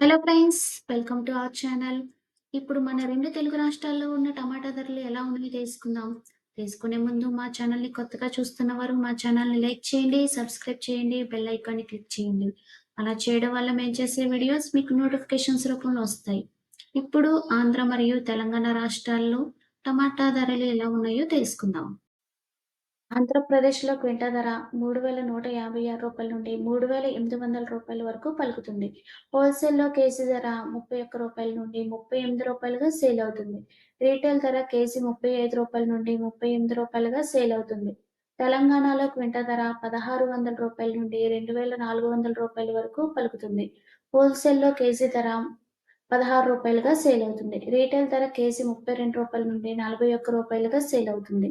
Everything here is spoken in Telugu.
Hello friends welcome to our channel ఇప్పుడు మన రెండు తెలుగు రాష్ట్రాల్లో ఉన్న టమాటా ధరలు ఎలా ఉన్నాయి తెలుసుకుందాం. తెలుసుకునే ముందు మా ఛానల్ని కొత్తగా చూస్తున్న వారు మా ఛానల్ని లైక్ చేయండి సబ్స్క్రైబ్ చేయండి బెల్ ఐకాన్ని క్లిక్ చేయండి. అలా చేయడం వల్ల మేము చేసే వీడియోస్ మీకు నోటిఫికేషన్స్ రూపంలో వస్తాయి. ఇప్పుడు ఆంధ్ర మరియు తెలంగాణ రాష్ట్రాల్లో టమాటా ధరలు ఎలా ఉన్నాయో తెలుసుకుందాం. ఆంధ్రప్రదేశ్లో క్వింటా ధర మూడు వేల నూట యాభై ఆరు రూపాయల నుండి మూడు వేల ఎనిమిది వందల రూపాయల వరకు పలుకుతుంది. హోల్సేల్లో కేజీ ధర ముప్పై ఒక్క రూపాయల నుండి ముప్పై ఎనిమిది రూపాయలుగా సేల్ అవుతుంది. రీటైల్ ధర కేజీ ముప్పై ఐదు రూపాయల నుండి ముప్పై ఎనిమిది రూపాయలుగా సేల్ అవుతుంది. తెలంగాణలో క్వింటా ధర పదహారు వందల రూపాయల నుండి రెండు వేల నాలుగు వందల రూపాయల వరకు పలుకుతుంది. హోల్సేల్లో కేజీ ధర పదహారు రూపాయలుగా సేల్ అవుతుంది. రీటైల్ ధర కేజీ ముప్పై రెండు రూపాయల నుండి నలభై ఒక్క రూపాయలుగా సేల్ అవుతుంది.